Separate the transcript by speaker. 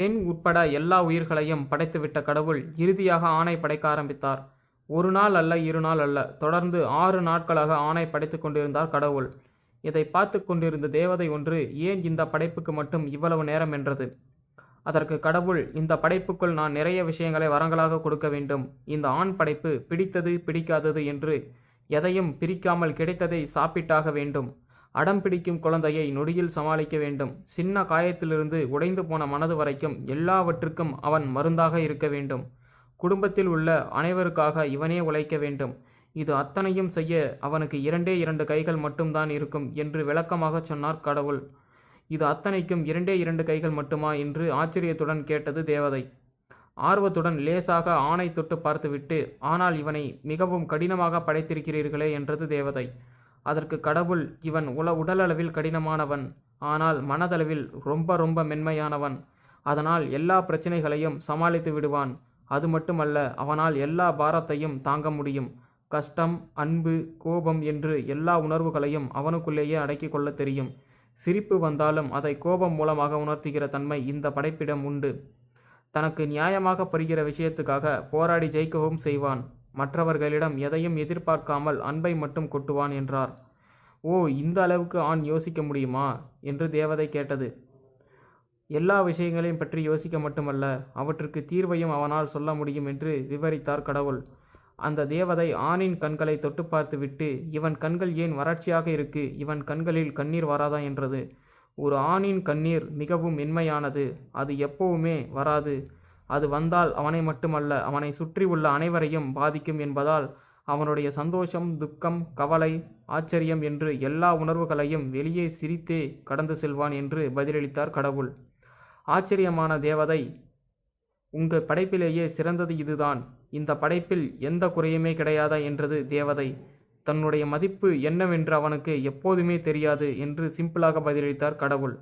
Speaker 1: பெண் உட்பட எல்லா உயிர்களையும் படைத்துவிட்ட கடவுள் இறுதியாக ஆணை படைக்க ஆரம்பித்தார். ஒரு நாள் அல்ல இரு நாள் அல்ல. தொடர்ந்து ஆறு நாட்களாக ஆணை படைத்து கொண்டிருந்தார் கடவுள். இதை பார்த்து கொண்டிருந்த தேவதை ஒன்று ஏன் இந்த படைப்புக்கு மட்டும் இவ்வளவு நேரம்? என்றது. அதற்கு கடவுள் இந்த படைப்புக்குள் நான் நிறைய விஷயங்களை வரங்களாக கொடுக்க வேண்டும். இந்த ஆண் படைப்பு பிடித்தது பிடிக்காதது என்று எதையும் பிரிக்காமல் கிடைத்ததை சாப்பிட்டாக வேண்டும். அடம் பிடிக்கும் குழந்தையை நொடியில் சமாளிக்க வேண்டும். சின்ன காயத்திலிருந்து உடைந்து போன மனது வரைக்கும் எல்லாவற்றுக்கும் அவன் மருந்தாக இருக்க வேண்டும். குடும்பத்தில் உள்ள அனைவருக்காக இவனே உழைக்க வேண்டும். இது அத்தனையும் செய்ய அவனுக்கு இரண்டே இரண்டு கைகள் மட்டும்தான் இருக்கும் என்று விளக்கமாக சொன்னார் கடவுள். இது அத்தனைக்கும் இரண்டே இரண்டு கைகள் மட்டுமா என்று ஆச்சரியத்துடன் கேட்டது தேவதை. ஆர்வத்துடன் லேசாக ஆணை தொட்டு பார்த்துவிட்டு ஆனால் இவனை மிகவும் கடினமாக படைத்திருக்கிறீர்களே என்றது தேவதை. அதற்கு கடவுள் இவன் உல உடலளவில் கடினமானவன் ஆனால் மனதளவில் ரொம்ப ரொம்ப மென்மையானவன். அதனால் எல்லா பிரச்சனைகளையும் சமாளித்து விடுவான். அது மட்டுமல்ல அவனால் எல்லா பாரத்தையும் தாங்க முடியும். கஷ்டம் அன்பு கோபம் என்று எல்லா உணர்வுகளையும் அவனுக்குள்ளேயே அடக்கிக் கொள்ள தெரியும். சிரிப்பு வந்தாலும் அதை கோபம் மூலமாக உணர்த்துகிற தன்மை இந்த படைப்பிடம் உண்டு. தனக்கு நியாயமாக பெறுகிற விஷயத்துக்காக போராடி ஜெயிக்கவும் செய்வான். மற்றவர்களிடம் எதையும் எதிர்பார்க்காமல் அன்பை மட்டும் கொட்டுவான் என்றார். ஓ இந்த அளவுக்கு ஆண் யோசிக்க முடியுமா? என்று தேவதை கேட்டது. எல்லா விஷயங்களையும் பற்றி யோசிக்க மட்டுமல்ல அவற்றுக்கு தீர்வையும் அவனால் சொல்ல முடியும் என்று விவரித்தார் கடவுள். அந்த தேவதை ஆணின் கண்களை தொட்டு பார்த்துவிட்டு இவன் கண்கள் ஏன் வறட்சியாக இருக்கு? இவன் கண்களில் கண்ணீர் வராதா? என்றது. ஒரு ஆணின் கண்ணீர் மிகவும் மென்மையானது. அது எப்பவுமே வராது. அது வந்தால் அவனை மட்டுமல்ல அவனை சுற்றி உள்ள அனைவரையும் பாதிக்கும் என்பதால் அவனுடைய சந்தோஷம் துக்கம் கவலை ஆச்சரியம் என்று எல்லா உணர்வுகளையும் வெளியே சிரித்தே கடந்து செல்வான் என்று பதிலளித்தார் கடவுள். ஆச்சரியமான தேவதை உங்கள் படைப்பிலேயே சிறந்தது இதுதான். இந்த படைப்பில் எந்த குறையுமே கிடையாதா என்றது தேவதை. தன்னுடைய மதிப்பு என்னவென்று அவனுக்கு எப்போதுமே தெரியாது என்று சிம்பிளாக பதிலளித்தார் கடவுள்.